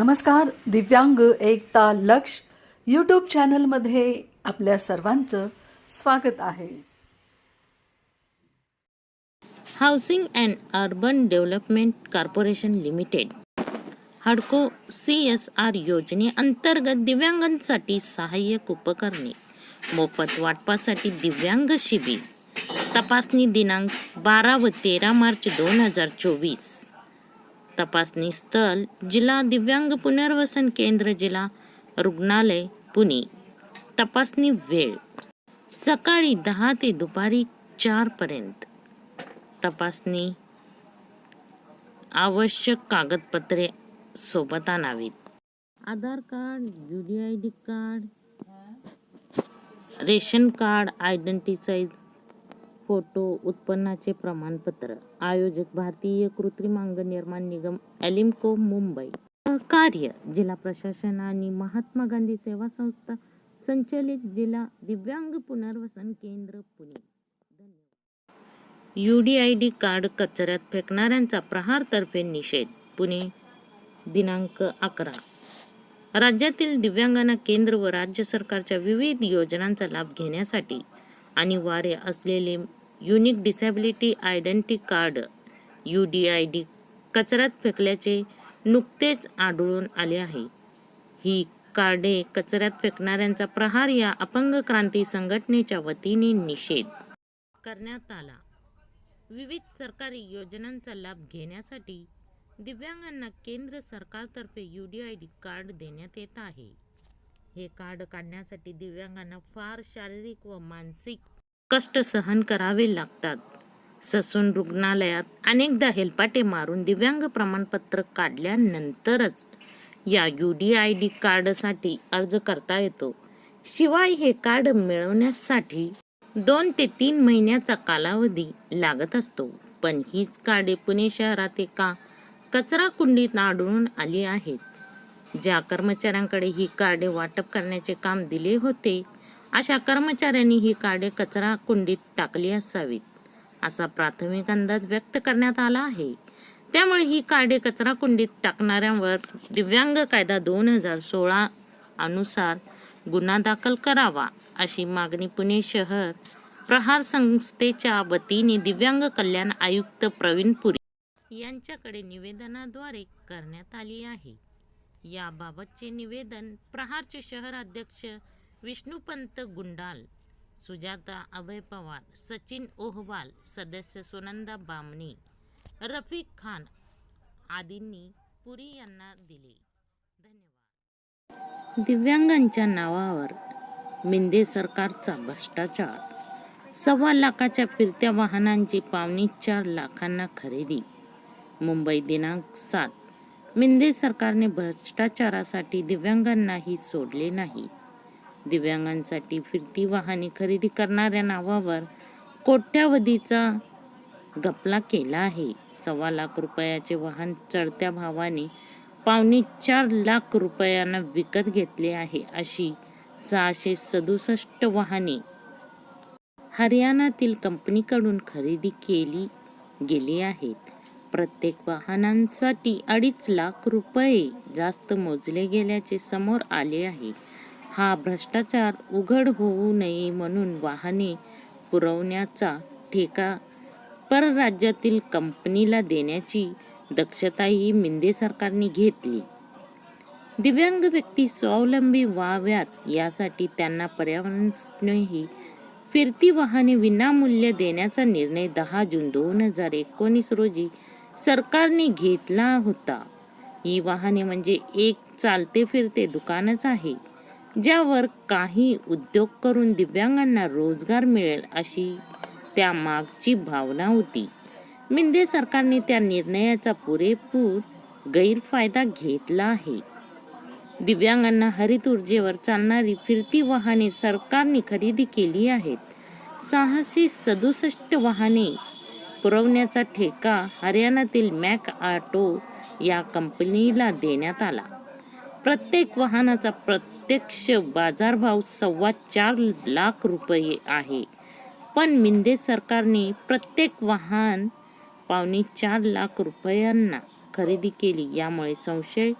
नमस्कार दिव्यांग एकता लक्ष यूट्यूब चॅनलमध्ये आपल्या सर्वांचं स्वागत आहे. Housing and urban development corporation limited हडको सी एस आर योजनेअंतर्गत दिव्यांगांसाठी सहाय्यक उपकरणे मोफत वाटपासाठी दिव्यांग शिबिर तपासणी दिनांक बारा व तेरा मार्च दोन हजार चोवीस. तपासणी स्थळ जिल्हा दिव्यांग पुनर्वसन केंद्र जिल्हा रुग्णालय पुणे. तपासणी वेळ. सकाळी दहा ते दुपारी चारपर्यंत तपासणी आवश्यक कागदपत्रे सोबत आणावीत. Aadhaar card U D I D card ration card identity size photo उत्पन्नाचे प्रमाणपत्र. आयोजक भारतीय कृत्रिम अंग निर्माण निगम एलिम्को मुंबई. कार्य जिल्हा प्रशासन आणि महात्मा गांधी सेवा संस्था संचलित जिल्हा दिव्यांग पुनर्वसन केंद्र Pune. U D I D card कचऱ्यात फेकणाऱ्यांचा प्रहारतर्फे निषेध. पुणे दिनांक अकरा. राज्यातील दिव्यांगांना केंद्र व राज्य सरकारच्या विविध योजनांचा लाभ घेण्यासाठी अनिवार्य असलेले unique disability identity card U D I D कचऱ्यात फेकल्याचे नुकतेच आढळून आले आहे. ही कार्डे कचऱ्यात फेकणाऱ्यांचा प्रहार या अपंग क्रांती संघटनेच्या वतीने निषेध करण्यात आला. विविध सरकारी योजनांचा लाभ घेण्यासाठी दिव्यांगांना केंद्र सरकारतर्फे U D I D card देण्यात येत आहे. हे कार्ड काढण्यासाठी दिव्यांगांना फार शारीरिक व मानसिक कष्ट सहन करावे लागतात. ससून रुग्णालयात अनेकदा हेलपाटे मारून दिव्यांग प्रमाणपत्र काढल्यानंतरच या यू डी आय डी कार्डसाठी अर्ज करता येतो. शिवाय हे कार्ड मिळवण्यासाठी दोन ते तीन महिन्याचा कालावधी लागत असतो. पण हीच कार्डे पुणे शहरात एका कचरा कुंडीत आढळून आली आहेत. ज्या कर्मचाऱ्यांकडे ही कार्डे वाटप करण्याचे काम दिले होते अशा कर्मचाऱ्यांनी ही कार्डे कचरा कुंडीत टाकली असावीत असा प्राथमिक अंदाज व्यक्त करण्यात आला आहे. त्यामुळे ही कार्डे कचरा कुंडीत टाकणाऱ्यांवर दिव्यांग कायदा दोन हजार सोळा अनुसार गुन्हा दाखल करावा अशी मागणी पुणे शहर प्रहार संस्थेच्या वतीने दिव्यांग कल्याण आयुक्त प्रवीण पुरी यांच्याकडे निवेदनाद्वारे करण्यात आली आहे. याबाबतचे निवेदन प्रहारचे शहर अध्यक्ष विष्णुपंत गुंडाल सुजाता अभय पवार सचिन ओहवाल सदस्य सुनंदा बामणी रफीक खान आदींनी पुरी यांना दिले. धन्यवाद. दिव्यांगांच्या नावावर मिंदे सरकारचा भ्रष्टाचार. सव्वा लाखाच्या फिरत्या वाहनांची पावणी चार लाखांना खरेदी. मुंबई दिनांक सात. मिंदे सरकारने भ्रष्टाचारासाठी दिव्यांगांनाही सोडले नाही. दिव्यांगांसाठी फिरती वाहने खरेदी करणाऱ्या नावावर कोट्यावधीचा गपला केला आहे. सव्वा लाख रुपयाचे वाहन चढत्या भावाने पावणे चार लाख रुपयांना विकत घेतले आहे. अशी सहाशे सदुसष्ट वाहने हरियाणातील कंपनीकडून खरेदी केली गेली आहेत. प्रत्येक वाहनांसाठी अडीच लाख रुपये जास्त मोजले गेल्याचे समोर आले आहे. हा भ्रष्टाचार उघड होऊ नये म्हणून वाहने पुरवण्याचा ठेका परराज्यातील कंपनीला देण्याची दक्षताही मिंदे सरकारने घेतली. दिव्यांग व्यक्ती स्वावलंबी व्हाव्यात यासाठी त्यांना पर्यावरणस्नेही फिरती वाहने विनामूल्य देण्याचा निर्णय दहा जून दोन हजार एकोणीस रोजी सरकारने घेतला होता. ही वाहने म्हणजे एक चालते फिरते दुकानच आहे. ज्यावर काही उद्योग करून दिव्यांगांना रोजगार मिळेल अशी त्या मागची भावना होती. मिंदे सरकारने त्या निर्णयाचा पुरेपूर गैरफायदा घेतला आहे. दिव्यांगांना हरित ऊर्जेवर चालणारी फिरती वाहने सरकारने खरेदी केली आहेत. सहाशे सदुसष्ट वाहने पुरवण्याचा ठेका हरियाणातील मॅक ऑटो या कंपनीला देण्यात आला. प्रत्येक वाहनाचा प्रत्यक्ष बाजारभाव सव्वा चार लाख रुपये आहे. पण मिंदे सरकारने प्रत्येक वाहन पावणे चार लाख रुपयांना खरेदी केली यामुळे संशय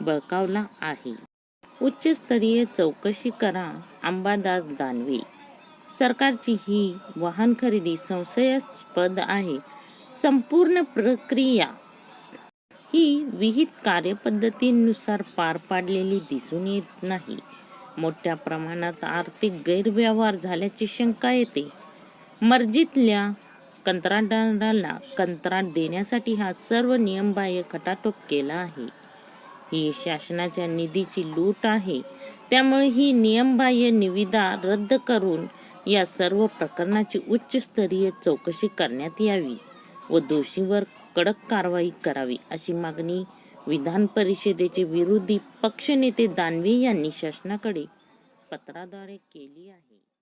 बळकावला आहे. उच्चस्तरीय चौकशी करा अंबादास दानवे. सरकारची ही वाहन खरेदी संशयास्पद आहे. संपूर्ण प्रक्रिया ही विहित कार्यपद्धतींनुसार पार पाडलेली दिसून येत नाही. मोठ्या प्रमाणात आर्थिक गैरव्यवहार झाल्याची शंका येते. मर्जीतल्या कंत्राटदाराला कंत्राट देण्यासाठी हा सर्व नियमबाह्य खटाटोप केला आहे. ही शासनाच्या निधीची लूट आहे. त्यामुळे ही नियमबाह्य निविदा रद्द करून या सर्व प्रकरणाची उच्चस्तरीय चौकशी करण्यात यावी व दोषीवर कडक कारवाई करावी अशी मागणी विधान परिषदेचे विरोधी पक्षनेते दानवे यांनी शासनाकडे पत्राद्वारे केली आहे.